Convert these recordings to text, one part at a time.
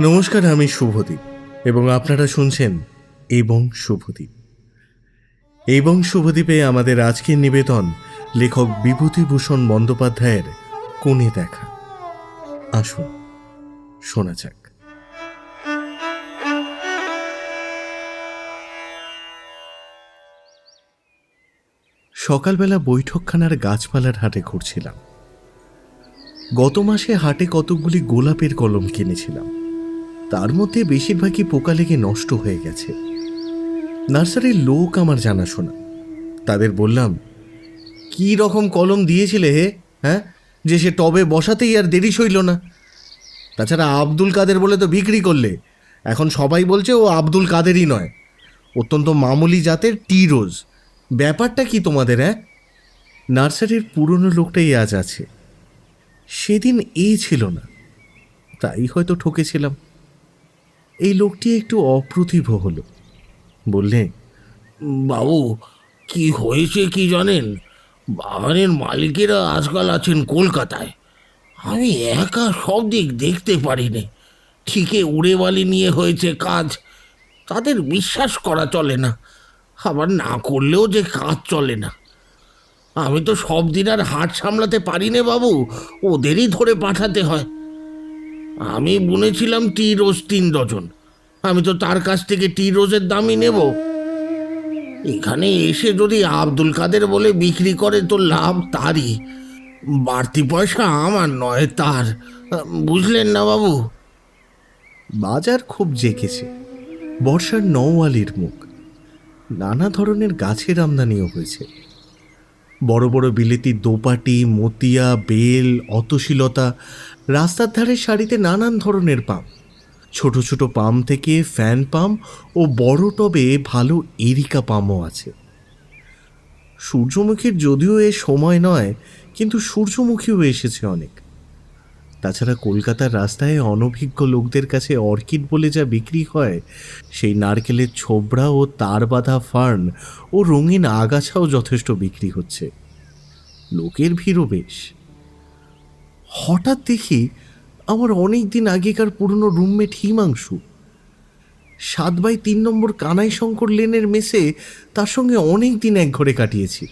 নমস্কার, আমি শুভদীপ এবং আপনারা শুনছেন এবং শুভদীপ। এবং শুভদীপে আমাদের আজকের নিবেদন লেখক বিভূতিভূষণ বন্দ্যোপাধ্যায়ের কোণে দেখা। আসুন, শোনা যাক। সকালবেলা বৈঠকখানার গাছপালার হাটে ঘুরছিলাম। গত মাসে হাটে কতকগুলি গোলাপের কলম কিনেছিলাম। তার মধ্যে বেশিরভাগই পোকা লেগে নষ্ট হয়ে গেছে। নার্সারির লোক আমার জানাশোনা। তাদের বললাম, কি রকম কলম দিয়েছিলে হে? হ্যাঁ? যে সে টবে বসাতেই আর দেরি সইল না। তাছাড়া আব্দুল কাদের বলে তো বিক্রি করলে। এখন সবাই বলছে ও আব্দুল কাদেরই নয়। অত্যন্ত মামুলি জাতের টি রোজ ব্যাপারটা কি তোমাদের হ্যাঁ? নার্সারির পুরনো লোকটাই আজ আছে। সেদিন এই ছিল না। তাই হয়তো ঠকেছিলাম। এই লোকটি একটু অপ্রতিভ হলো। বললে, বাবু, কি হয়েছে কি জানেন? বাগানের মালিকেরা আজকাল আছেন কলকাতায়। আমি একা সব দিক দেখতে পারিনি। ঠিকই উড়ে বালি নিয়ে হয়েছে কাজ। তাদের বিশ্বাস করা চলে না। আবার না করলেও যে কাজ চলে না। আমি তো সব দিন আর হাট সামলাতে পারি না বাবু। ওদেরই ধরে পাঠাতে হয়। আমি বুনেছিলাম টি রোজ তিন ডজন। আমি তো তার কাছ থেকে টি রোজের দামই নেব। এখানে এসে যদি আব্দুল কাদের বলে বিক্রি করে তো লাভ তারই। বাড়তি পয়সা আমার নয় তার। বুঝলেন না বাবু? বাজার খুব জেকেছে। বর্ষার নওয়ালির মুখ। নানা ধরনের গাছের আমদানিও হয়েছে। বড় বড় বিলেতি দোপাটি, মতিয়া, বেল, অতশীলতা রাস্তার ধারে সারিতে নানান ধরনের পাম। ছোট ছোট পাম থেকে ফ্যান পাম ও বড় টবে ভালো এরিকা পামও আছে। সূর্যমুখীর যদিও এ সময় নয়, কিন্তু সূর্যমুখীও এসেছে অনেক। তাছাড়া কলকাতার রাস্তায় অনভিজ্ঞ লোকদের কাছে অর্কিড বলে যা বিক্রি হয়, সেই নারকেলের ছোবড়া ও তার বাঁধা ফার্ন ও রঙিন আগাছাও যথেষ্ট বিক্রি হচ্ছে। লোকের ভিড়ও বেশ। হঠাৎ দেখি আমার অনেক দিন আগেকার পুরনো রুমমেট হিমাংশু। সাত বাই তিন নম্বর কানাই শঙ্কর লেনের মেসে তার সঙ্গে অনেক দিন এক ঘরে কাটিয়েছি।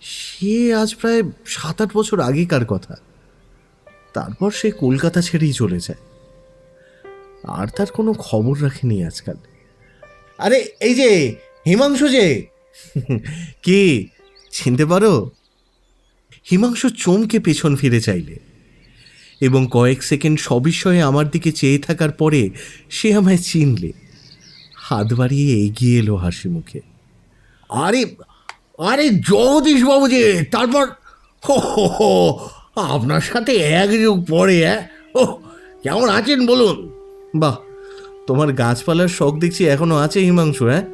সে আজ প্রায় সাত আট বছর আগেকার কথা। তারপর সে কলকাতা ছেড়েই চলে যায়। আর তার কোনো খবর রাখেনি আজকাল। আরে, এই যে, হিমাংশু যে। কি? চিনতে পারো? হিমাংশু চমকে পেছন ফিরে চাইলে এবং কয়েক সেকেন্ড সবিস্ময়ে আমার দিকে চেয়ে থাকার পরে সে আমায় চিনলে। হাত বাড়িয়ে এগিয়ে এলো হাসি মুখে। আরে আরে জগদীশ বাবু যে তারপর হো হো হো আপনার সাথে এক যুগ পরে হ্যাঁ ও কেমন আছেন বলুন? বাহ তোমার গাছপালার শখ দেখছি এখনও আছে হিমাংশু হ্যাঁ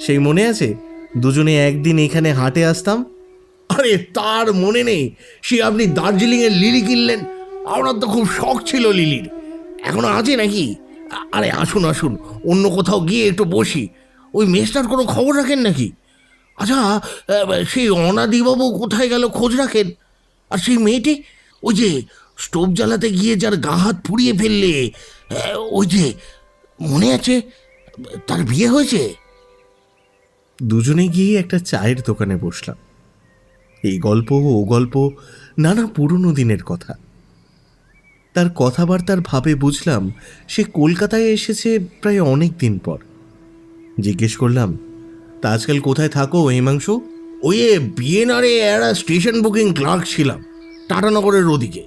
সেই মনে আছে? দুজনে একদিন এখানে হাটে আসতাম আরে তার মনে নেই। সে আপনি দার্জিলিংয়ের লিলি কিনলেন। আপনার তো খুব শখ ছিল লিলির। এখনও আছে নাকি? আরে আসুন আসুন। অন্য কোথাও গিয়ে একটু বসি। ওই মেসটার কোনো খবর রাখেন নাকি? আচ্ছা সেই অনাদিবাবু কোথায় গেল খোঁজ রাখেন? আর সেই মেয়েটি? ওই যে স্টোভ জ্বালাতে গিয়ে যার গা হাত পুড়িয়ে ফেললে ওই যে মনে আছে, তার বিয়ে হয়েছে? দুজনে গিয়ে একটা চায়ের দোকানে বসলাম। এই গল্প ও গল্প নানা পুরনো দিনের কথা। তার কথাবার্তার ভাবে বুঝলাম সে কলকাতায় এসেছে প্রায় অনেক দিন পর। জিজ্ঞেস করলাম, তা আজকাল কোথায় থাকো হিমাংশু? ওই বিএনআরে একটা স্টেশন বুকিং ক্লার্ক ছিলাম, টাটানগরের ওদিকে।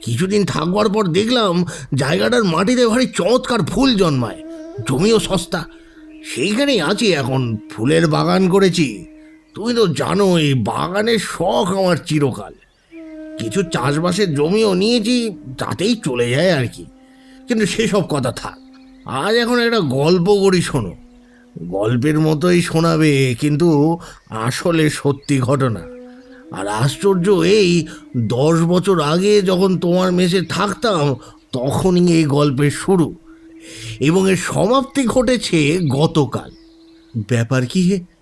কিছুদিন থাকবার পর দেখলাম জায়গাটার মাটিতে ভারী চমৎকার ফুল জন্মায়, জমিও সস্তা। সেইখানেই আছি এখন, ফুলের বাগান করেছি। তুমি তো জানো এই বাগানের শখ আমার চিরকাল। কিছু চাষবাসের জমিও নিয়েছি, তাতেই চলে যায় আর কি। কিন্তু সেসব কথা থাক, আজ এখন একটা গল্প করি শোনো। গল্পের মতোই শোনাবে, কিন্তু আসলে সত্যি ঘটনা। আর আশ্চর্য এই, দশ বছর আগে যখন তোমার মেসে থাকতাম, তখনই এই গল্পের শুরু। এবং এর সমাপ্তি ঘটেছে গতকাল। ব্যাপার কি হে?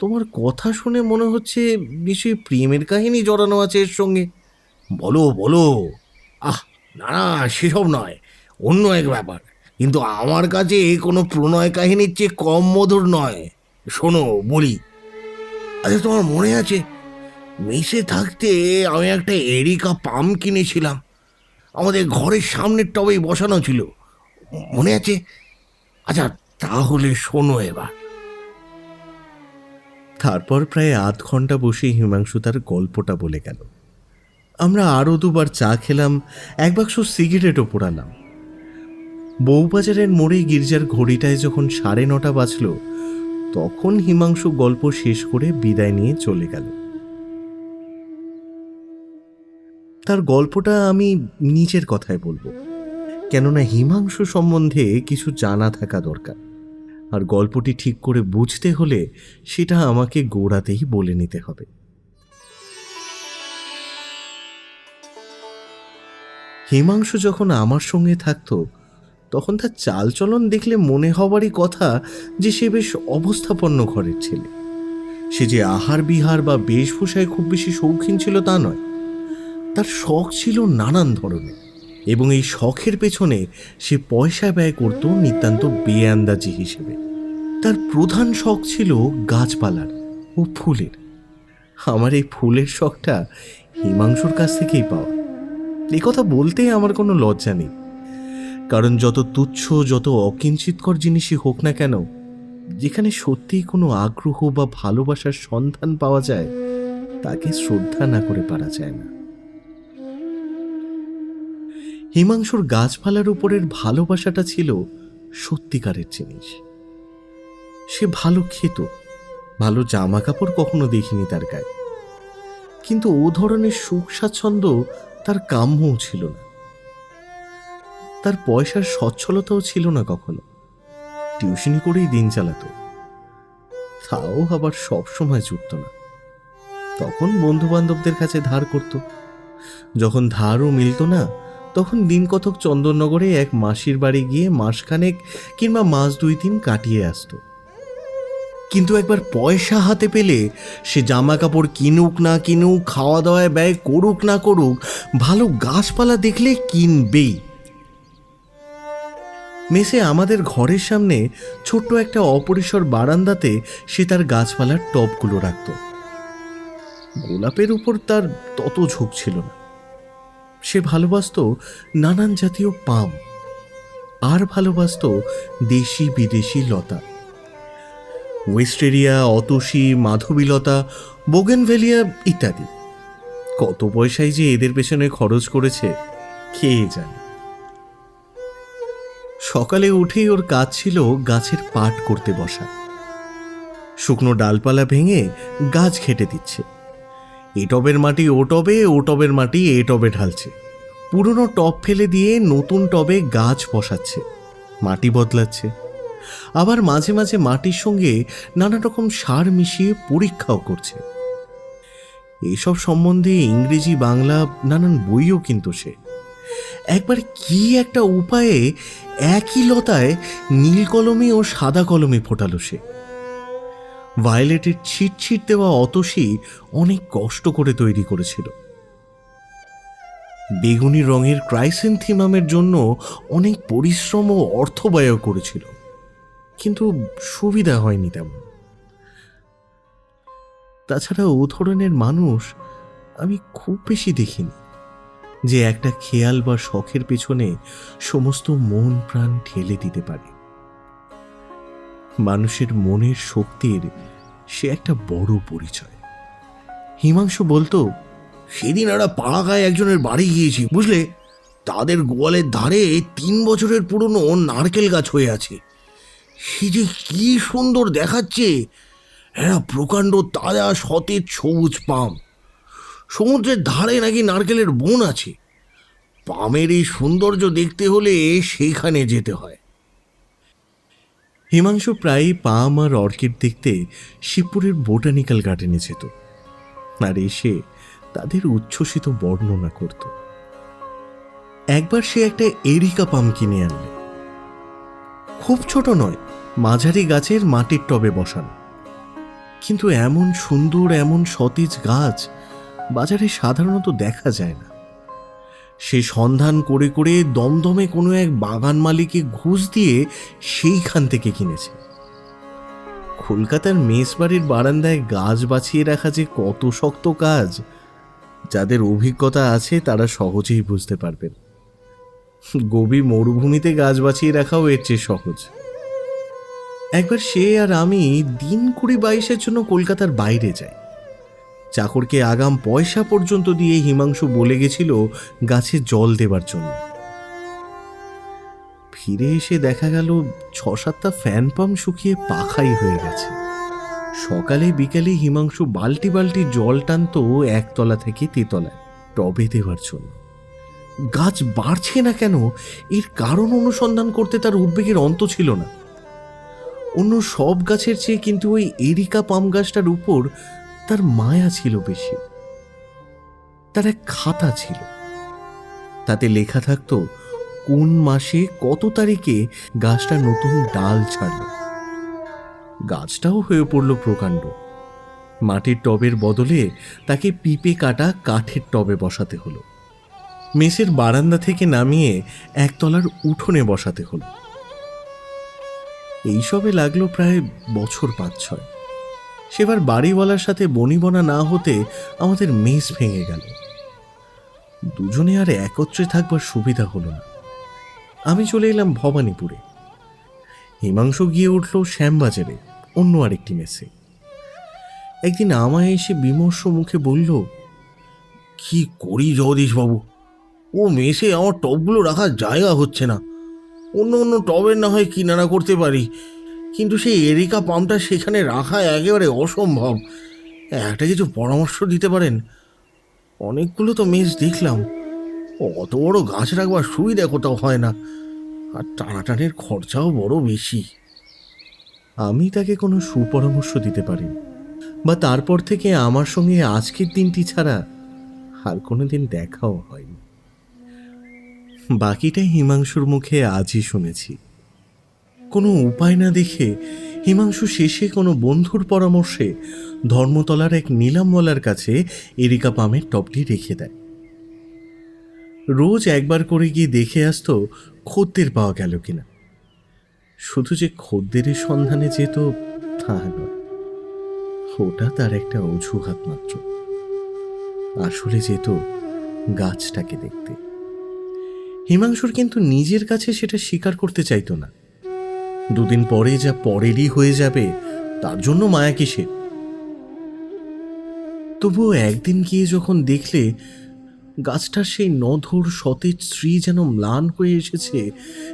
তোমার কথা শুনে মনে হচ্ছে নিশ্চয়ই প্রেমের কাহিনী জড়ানো আছে এর সঙ্গে। বলো বলো। আহ, না না, সেসব নয়। অন্য এক ব্যাপার। কিন্তু আমার কাছে কোনো প্রণয় কাহিনীর চেয়ে কম মধুর নয়। শোনো, বলি। আচ্ছা তোমার মনে আছে? মেসে থাকতে আমি একটা এরিকা পাম কিনেছিলাম। আমাদের ঘরের সামনের টবেই বসানো ছিল। মনে আছে? আচ্ছা তাহলে শোনো এবার। তারপর প্রায় আধ ঘণ্টা বসে হিমাংশু তার গল্পটা বলে গেল। আমরা আরও দুবার চা খেলাম, এক বাক্স সিগারেটও পোড়ালাম। বউবাজারের মোড়ে গির্জার ঘড়িটায় যখন সাড়ে নটা বাজল, তখন হিমাংশু গল্প শেষ করে বিদায় নিয়ে চলে গেল। তার গল্পটা আমি নিজের কথায় বলব, কেননা হিমাংশু সম্বন্ধে কিছু জানা থাকা দরকার। আর গল্পটি ঠিক করে বুঝতে হলে সেটা আমাকে গোড়াতেই বলে নিতে হবে। হিমাংশু যখন আমার সঙ্গে থাকতো, তখন তার চালচলন দেখলে মনে হবারই কথা যে সে বেশ অবস্থাপন্ন ঘরের ছেলে। সে যে আহার বিহার বা বেশভূষায় খুব বেশি শৌখিন ছিল তা নয়, তার শখ ছিল নানান ধরনের। এবং এই শখের পেছনে সে পয়সা ব্যয় করত নিতান্ত বেআন্দাজি হিসেবে। তার প্রধান শখ ছিল গাছপালার ও ফুলের। আমার এই ফুলের শখটা হিমাংশুর কাছ থেকেই পাওয়া। এই কথা বলতে আমার কোনো লজ্জা নেই। কারণ যত তুচ্ছ, যত অকিঞ্চিতকর জিনিসই হোক না কেন, যেখানে সত্যিই কোনো আগ্রহ বা ভালোবাসার সন্ধান পাওয়া যায়, তাকে শ্রদ্ধা না করে পারা যায় না। হিমাংশুর গাছপালার উপরের ভালোবাসাটা ছিল সত্যিকারের জিনিস। সে ভালো খেত, ভালো জামা কাপড় কখনো দেখিনি তার গায়ে। কিন্তু ও ধরনের সুখ স্বাচ্ছন্দ্য তার কাম্যও ছিল না। তার পয়সার সচ্ছলতাও ছিল না কখনো। টিউশনি করেই দিন চালাতো। তাও আবার সব সময় জুটত না। তখন বন্ধু বান্ধবদের কাছে ধার করত। যখন ধারও মিলত না তখন দিন কতক চন্দননগরে এক মাসির বাড়ি গিয়ে মাসখানেক কিংবা মাস দুই তিন কাটিয়ে আসতো। কিন্তু একবার পয়সা হাতে পেলে সে জামা কাপড় কিনুক না কিনুক খাওয়া দাওয়ায় ব্যয় করুক না করুক, ভালো গাছপালা দেখলে কিনবেই। মেসে আমাদের ঘরের সামনে ছোট্ট একটা অপরিসর বারান্দাতে সে তার গাছপালার টবগুলো রাখত। গোলাপের উপর তার তত ঝোঁক ছিল না। সে ভালোবাসত নানান জাতীয় পাম, আর ভালোবাসত দেশি বিদেশি লতা। ওয়েস্টেরিয়া, অতসী, মাধবীলতা, বোগেনভেলিয়া ইত্যাদি। কত পয়সায় যে এদের পেছনে খরচ করেছে খেয়ে জানে। সকালে উঠেই ওর কাজ ছিল গাছের পাট করতে বসা। শুকনো ডালপালা ভেঙে গাছ খেটে দিচ্ছে। এ টবের মাটি ও টবে, ও টবের মাটি, এ টবে ঢালছে। পুরনো টব ফেলে দিয়ে নতুন টবে গাছ বসাচ্ছে, মাটি বদলাচ্ছে। আবার মাঝে মাঝে মাটির সঙ্গে নানা রকম সার মিশিয়ে পরীক্ষাও করছে। এসব সম্বন্ধে ইংরেজি, বাংলা, নানান বইও কিন্তু সে। একবার কি একটা উপায়ে একই লতায় নীল কলমে ও সাদা কলমে ফোটালো সে। ভায়োলেটের ছিট ছিট দেওয়া অতসী অনেক কষ্ট করে তৈরি করেছিল। বেগুনি রঙের ক্রাইসেন্থিমামের জন্য অনেক পরিশ্রম ও অর্থ ব্যয় করেছিল। কিন্তু সুবিধা হয়নি তেমন। তাছাড়া ও ধরনের মানুষ আমি খুব বেশি দেখিনি, যে একটা খেয়াল বা শখের পেছনে সমস্ত মন প্রাণ ঠেলে দিতে পারে। মানুষের মনের শক্তির সে একটা বড় পরিচয়। হিমাংশু বলতো সেদিন একটা পাড়া গায়ে একজনের বাড়ি গিয়েছি, বুঝলে? তাদের গোয়ালের ধারে তিন বছরের পুরনো নারকেল গাছ হয়ে আছে। সে যে কি সুন্দর দেখাচ্ছে! এরা প্রকাণ্ড তাজা সতেজ সবুজ পাম। সমুদ্রের ধারে নাকি নারকেলের বন আছে। পামের এই সৌন্দর্য দেখতে হলে সেইখানে যেতে হয়। হিমাংশু প্রায়ই পাম আর অর্কিড দেখতে শিবপুরের বোটানিক্যাল গার্ডেনে যেত। আর এসে তাদের উচ্ছ্বসিত বর্ণনা করত। একবার সে একটা এরিকা পাম কিনে আনলে। খুব ছোট নয়, মাঝারি গাছের মাটির টবে বসানো। কিন্তু এমন সুন্দর, এমন সতেজ গাছ বাজারে সাধারণত দেখা যায় না। সে সন্ধান করে করে দমদমে কোনো এক বাগান মালিকে ঘুষ দিয়ে সেইখান থেকে কিনেছে। কলকাতার মেসবাড়ির বারান্দায় গাছ বাছিয়ে রাখা যে কত শক্ত কাজ যাদের অভিজ্ঞতা আছে তারা সহজেই বুঝতে পারবেন। গভীর মরুভূমিতে গাছ বাঁচিয়ে রাখাও এর চেয়ে সহজ। একবার সে আর আমি দিন কুড়ি বাইশের জন্য কলকাতার বাইরে যাই। চাকরকে আগাম পয়সা পর্যন্ত দিয়ে হিমাংশু বলে গেছিল গাছে জল দেবার জন্য। ফিরে এসে দেখা গেল ছ সাতটা ফ্যান পাম্প শুকিয়ে পাখাই হয়ে গেছে। সকালে বিকালে হিমাংশু বালতি বালতি জল টানতো একতলা থেকে তেতলায়। টবে দেওয়ার জন্য। গাছ বাড়ছে না কেন? এর কারণ অনুসন্ধান করতে তার উদ্বেগের অন্ত ছিল না। অন্য সব গাছের চেয়ে কিন্তু ওই এরিকা পাম গাছটার উপর তার মায়া ছিল বেশি। তার এক খাতা ছিল। তাতে লেখা থাকতো, কোন মাসে কত তারিখে গাছটা নতুন ডাল ছাড়ল। গাছটাও হয়ে পড়ল প্রকাণ্ড। মাটির টবের বদলে তাকে পিপে কাটা কাঠের টবে বসাতে হলো। মেসের বারান্দা থেকে নামিয়ে একতলার উঠোনে বসাতে হলো। এইসবে লাগল প্রায় বছর পাঁচ ছয় সেবার বাড়িওয়ালার সাথে বনিবনা না হতে আমাদের মেস ভেঙে গেল। দুজনে আর একত্রে থাকবার সুবিধা হলো না। আমি চলে এলাম ভবানীপুরে। হিমাংশু গিয়ে উঠল শ্যামবাজারে। অন্য আরেকটি মেসে একদিন আমায় এসে বিমর্ষ মুখে বলল, কি করি জগদীশ বাবু? ও মেসে আমার টবগুলো রাখার জায়গা হচ্ছে না। অন্য অন্য টবের না হয় কিনারা করতে পারি। কিন্তু সেই এরিকা পাম্পটা সেখানে রাখা একেবারে অসম্ভব। একটা কিছু পরামর্শ দিতে পারেন? অনেকগুলো তো মেস দেখলাম। অত বড় গাছ রাখবার সুবিধা কোথাও হয় না। আর টানাটানের খরচাও বড় বেশি। আমি তাকে কোনো সুপরামর্শ দিতে পারি বা তারপর থেকে আমার সঙ্গে আজকের দিনটি ছাড়া আর কোনো দিন দেখাও হয়নি। বাকিটা হিমাংশুর মুখে আজই শুনেছি। কোনো উপায় না দেখে হিমাংশু শেষে কোনো বন্ধুর পরামর্শে ধর্মতলার এক নিলামওয়ালার কাছে এরিকা পামের টপটি রেখে দেয়। রোজ একবার করে গিয়ে দেখে আসতো খদ্দের পাওয়া গেল কিনা। শুধু যে খদ্দের সন্ধানে যেত তা নয় ওটা তার একটা অজুহাত মাত্র। আসলে যেত গাছটাকে দেখতে। হিমাংশুর কিন্তু নিজের কাছে সেটা স্বীকার করতে চাইতো না। দুদিন পরে যা পরেরই হয়ে যাবে, তার জন্য মায়া কিসে তবুও একদিন গিয়ে যখন দেখলে গাছটার সেই নধর সতেজ স্ত্রী যেন ম্লান হয়ে এসেছে।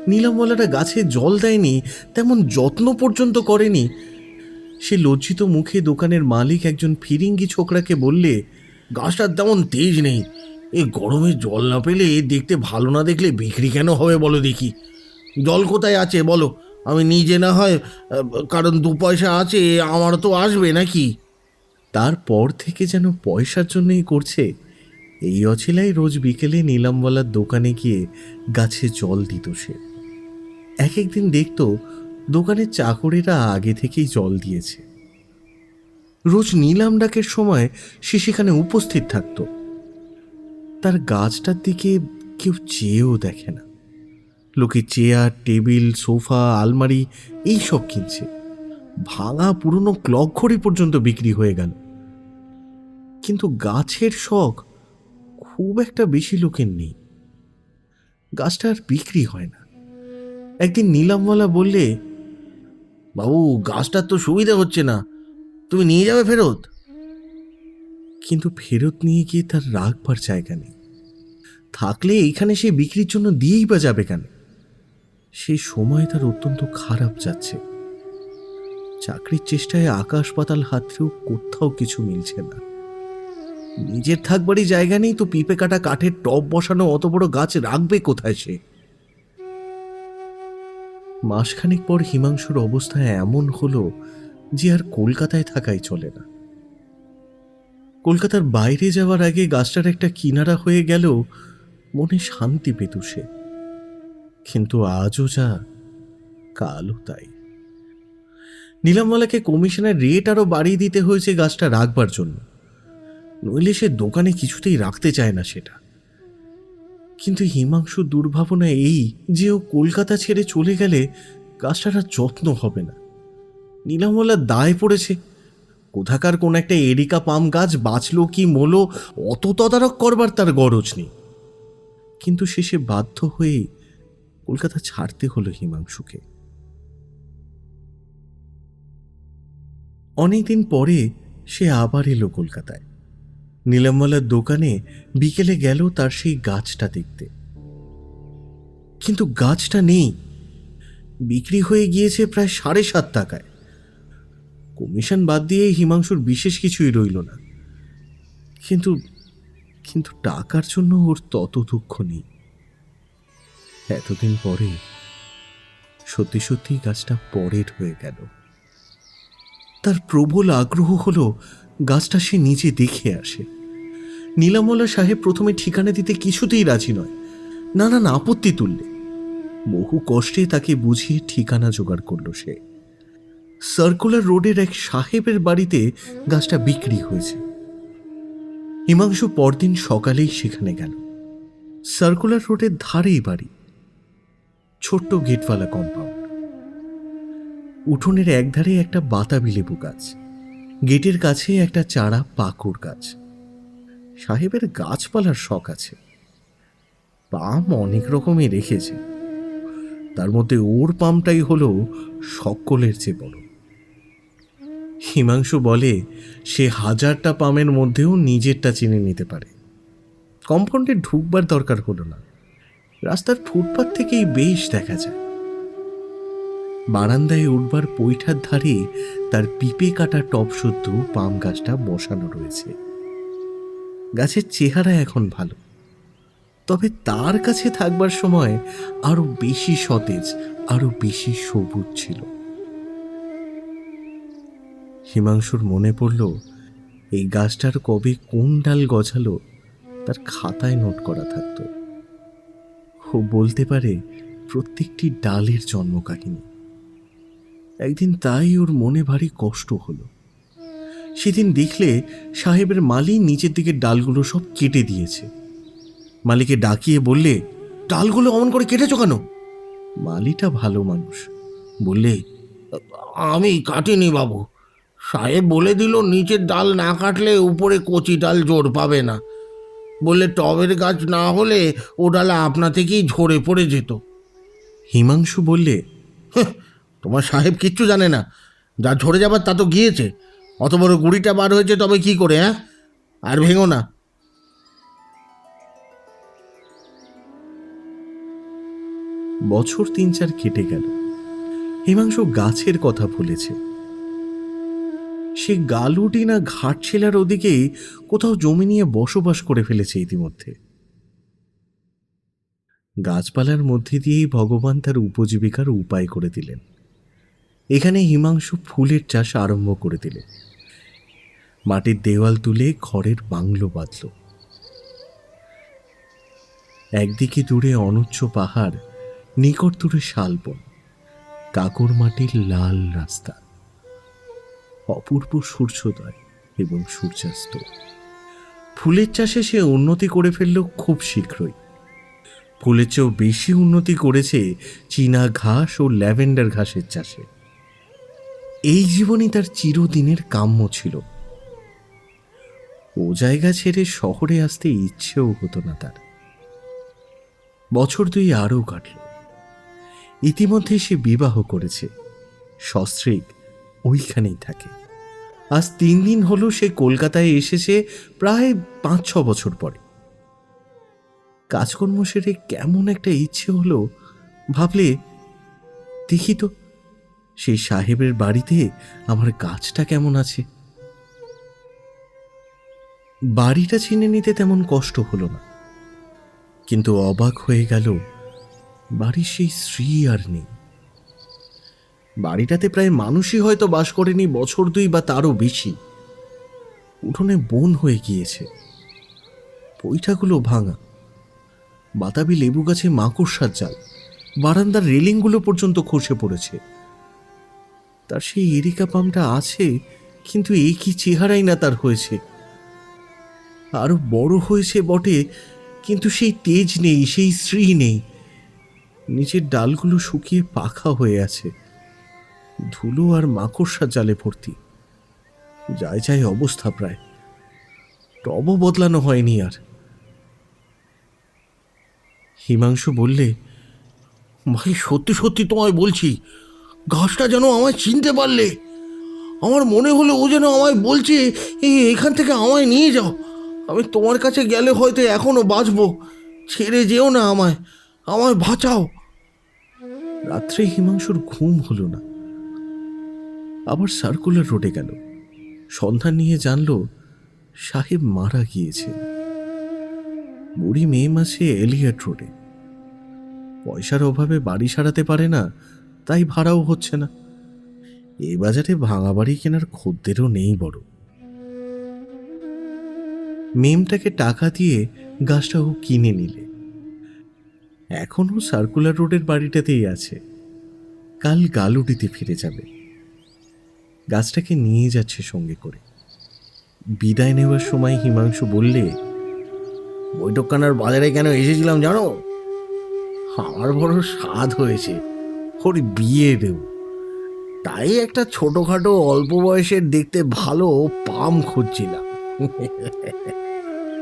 নীলামওয়ালাটা গাছে জল দেয়নি, তেমন যত্ন পর্যন্ত করেনি। সে লজ্জিত মুখে দোকানের মালিক একজন ফিরিঙ্গি ছোকরাকে বললে, গাছটার তেমন তেজ নেই। এই গরমে জল না পেলে দেখতে ভালো না দেখলে বিক্রি কেন হবে বলো দেখি। জল কোথায় আছে বলো? আমি নিজে না হয়, কারণ দু পয়সা আছে, আমার তো আসবে নাকি? তারপর থেকে যেন পয়সার জন্যই করছে। এই অছিলাই রোজ বিকেলে নীলামওয়ালার দোকানে গিয়ে গাছে জল দিত সে। এক একদিন দেখত দোকানের চাকরেরা আগে থেকেই জল দিয়েছে। রোজ নিলাম ডাকের সময় সে সেখানে উপস্থিত থাকত। তার গাছটার দিকে কেউ চেয়েও দেখে না। লোকে চেয়ার, টেবিল, সোফা, আলমারি এই সব কিনছে। ভাঙা পুরনো ক্লক ঘড়ি পর্যন্ত বিক্রি হয়ে গেল। কিন্তু গাছের শখ খুব একটা বেশি লোকের নেই। গাছটা আর বিক্রি হয় না। একদিন নিলামওয়ালা বললে, বাবু, গাছটার তো সুবিধা হচ্ছে না। তুমি নিয়ে যাবে ফেরত? কিন্তু ফেরত নিয়ে গিয়ে তার রাখবার জায়গা নেই। থাকলে এইখানে সে বিক্রির জন্য দিয়েই বা যাবে কেন? সেই সময় তার অত্যন্ত খারাপ যাচ্ছে। চাকরির চেষ্টায় আকাশ পাতাল হাতরেও কোথাও কিছু মিলছে না। নিজের থাকবারই জায়গা নেই তো পিপে কাটা কাঠের টব বসানো অত বড় গাছ রাখবে কোথায় সে? মাসখানেক পর হিমাংশুর অবস্থা এমন হলো যে আর কলকাতায় থাকাই চলে না। কলকাতার বাইরে যাওয়ার আগে গাছটার একটা কিনারা হয়ে গেল মনে শান্তি পেত সে। কিন্তু আজও যা, কালও তাই। নীলামওয়ালাকে কমিশনের রেট আরও বাড়িয়ে দিতে হয়েছে গাছটা রাখবার জন্য। নইলে সে দোকানে কিছুতেই রাখতে চায় না সেটা। কিন্তু হিমাংশু দুর্ভাবনা এই যে ও কলকাতা ছেড়ে চলে গেলে গাছটার আর যত্ন হবে না। নীলামলার দায় পড়েছে। কোথাকার কোন একটা এরিকা পাম গাছ বাঁচলো কি মলো অত তদারক করবার তার গরজ নেই। কিন্তু শেষে বাধ্য হয়ে কলকাতা ছাড়তে হলো হিমাংশুকে। অনেকদিন পরে সে আবার এলো কলকাতায়। নীলামলার দোকানে বিকেলে গেল তার সেই গাছটা দেখতে। কিন্তু গাছটা নেই। বিক্রি হয়ে গিয়েছে প্রায় সাড়ে সাত টাকায়। কমিশন বাদ দিয়ে হিমাংশুর বিশেষ কিছুই রইল না। কিন্তু কিন্তু টাকার জন্য ওর তত দুঃখ নেই। এতদিন পরে সত্যি সত্যি গাছটা পরের হয়ে গেল। তার প্রবল আগ্রহ হলো গাছটা সে নিজে দেখে আসে। নীলামলা সাহেব প্রথমে ঠিকানা দিতে কিছুতেই রাজি নয়। নানান আপত্তি তুললে। বহু কষ্টে তাকে বুঝিয়ে ঠিকানা জোগাড় করল সে। সার্কুলার রোডের এক সাহেবের বাড়িতে গাছটা বিক্রি হয়েছে। হিমাংশু পরদিন সকালেই সেখানে গেল। সার্কুলার রোডের ধারেই বাড়ি। ছোট্ট গেটওয়ালা কম্পাউন্ড। উঠোনের একধারে একটা বাতাবি লেবু গাছ। গেটের কাছে একটা চারা পাকুড় গাছ। সাহেবের গাছপালার শখ আছে। পাম অনেক রকমই রেখেছে। তার মধ্যে ওর পামটাই হলো সকলের চেয়ে বড়। হিমাংশু বলে, সে হাজারটা পামের মধ্যেও নিজেরটা চিনে নিতে পারে। কম্পাউন্ডে ঢুকবার দরকার হলো না। রাস্তার ফুটপাত থেকেই বেশ দেখা যায়। বারান্দায় উঠবার পৈঠার ধারে তার পিপে কাটা টপ শুদ্ধ পাম গাছটা বসানো রয়েছে। গাছের চেহারা এখন ভালো। তবে তার কাছে থাকবার সময় আরও বেশি সতেজ, আরও বেশি সবুজ ছিল। হিমাংশুর মনে পড়ল, এই গাছটার কবে কোন ডাল গজালো তার খাতায় নোট করা থাকতো। ও বলতে পারে প্রত্যেকটি ডালের জন্ম কাহিনী একদিন তাই ওর মনে ভারী কষ্ট হলো। সেদিন দেখলে সাহেবের মালি নিচের দিকে ডালগুলো সব কেটে দিয়েছে। মালিকে ডাকিয়ে বললে ডালগুলো অমন করে কেটেছো কেন? মালিটা ভালো মানুষ। বললে আমি কাটিনি বাবু। সাহেব বলে দিল নিচের ডাল না কাটলে উপরে কচি ডাল জোর পাবে না। বললে টবের গাছ না হলে ও ডাল আপনা থেকেই ঝরে পড়ে যেত। হিমাংশু বললে হেহ, তোমার সাহেব কিচ্ছু জানে না। যা ঝরে যাবার তা তো গিয়েছে। অত বড় গুড়িটা বার হয়েছে, তবে কি করে হ্যাঁ? আর ভেঙো না। বছর তিন চার কেটে গেল। হিমাংশু গাছের কথা ভুলেছে। সে গালুটি না ঘাটশিলার ওদিকেই কোথাও জমি নিয়ে বসবাস করে ফেলেছে ইতিমধ্যে। গাছপালার মধ্যে দিয়েই ভগবান তার উপজীবিকার উপায় করে দিলেন। এখানে হিমাংশু ফুলের চাষ আরম্ভ করে দিলে। মাটির দেওয়াল তুলে ঘরের বাংলো বাঁধল। একদিকে দূরে অনুচ্চ পাহাড়, নিকট দূরে শালবন, কাকর মাটির লাল রাস্তা, অপূর্ব সূর্যোদয় এবং সূর্যাস্ত। ফুলের চাষে সে উন্নতি করে ফেলল খুব শীঘ্রই। ফুলের চেয়েও বেশি উন্নতি করেছে চীনা ঘাস ও ল্যাভেন্ডার ঘাসের চাষে। এই জীবনই তার চিরদিনের কাম্য ছিল। ও জায়গা ছেড়ে শহরে আসতে ইচ্ছেও হতো না তার। বছর দুই আরও কাটল। ইতিমধ্যে সে বিবাহ করেছে। সস্ত্রীক ওইখানেই থাকে। আজ তিন দিন হলো সে কলকাতায় এসেছে প্রায় পাঁচ ছ বছর পরে। কাজকর্ম সেরে কেমন একটা ইচ্ছে হলো, ভাবলে দেখি তো সেই সাহেবের বাড়িতে আমার গাছটা কেমন আছে? বাড়িটা চিনে নিতে তেমন কষ্ট হলো না। কিন্তু অবাক হয়ে গেল, বাড়ির সেই স্ত্রী আর নেই। বাড়িটাতে প্রায় মানুষই হয়তো বাস করেনি, বছর দুই বা তারও বেশি। উঠোনে বন হয়ে গিয়েছে। পৈঠাগুলো ভাঙা। বাতাবি লেবু গাছে মাকড়সার জাল। বারান্দার রেলিংগুলো পর্যন্ত খসে পড়েছে। তার সেই এরিকা পামটা আছে, কিন্তু এই কি চেহারাই না তার হয়েছে। আরও বড় হয়েছে বটে, কিন্তু সেই তেজ নেই, সেই শ্রী নেই। নিচের ডালগুলো শুকিয়ে পাখা হয়ে আছে। ধুলো আর মাকড়সা জালে ভর্তি। যায় যায় অবস্থা প্রায়। টবও বদলানো হয়নি আর। হিমাংশু বললে ভাই সত্যি সত্যি তোমায় বলছি গাছটা যেন আমায় চিনতে পারলে। আমার মনে হলো ও যেন আমায় বলছে এখান থেকে আমায় নিয়ে যাও। আমি তোমার কাছে গেলে হয়তো এখনও বাঁচবো। ছেড়ে যেও না আমায়। আমায় বাঁচাও। রাত্রে হিমাংশুর ঘুম হলো না। আবার সার্কুলার রোডে গেল। সন্ধান নিয়ে জানল সাহেব মারা গিয়েছে। বুড়ি মে মাসে এলিয়াট রোডে। পয়সার অভাবে বাড়ি সারাতে পারে না তাই ভাড়াও হচ্ছে না। এ বাজারে ভাঙা বাড়ি কেনার খদ্দেরও নেই বড়। মেমটাকে টাকা দিয়ে গাছটা ও কিনে নিলে। এখনও সার্কুলার রোডের বাড়িটাতেই আছে। কাল গালুটিতে ফিরে যাবে। গাছটাকে নিয়ে যাচ্ছে সঙ্গে করে। বিদায় নেওয়ার সময় হিমাংশু বললে, বৈঠকখানার বাজারে কেন এসেছিলাম জানো? আমার বড় স্বাদ হয়েছে। ওর বিয়ে দেব। তাই একটা ছোটোখাটো অল্প বয়সের দেখতে ভালো পাম খুঁজছিলাম।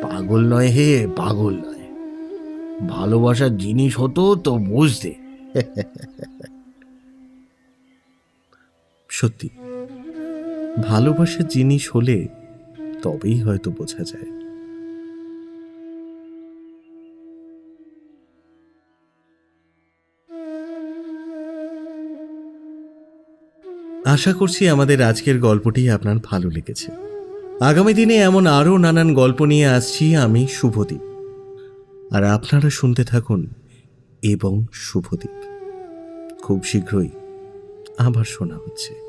পাগল নয় হে, পাগল নয়। ভালোবাসার জিনিস হতো তো বুঝতে। সত্যি, ভালোবাসার জিনিস হলে তবেই হয়তো বোঝা যায়। আশা করছি আমাদের আজকের গল্পটি আপনার ভালো লেগেছে। আগামী দিনে এমন আরও নানান গল্প নিয়ে আসছি আমি শুভদীপ। আর আপনারা শুনতে থাকুন এবং শুভদীপ। খুব শীঘ্রই আবার শোনা হচ্ছে।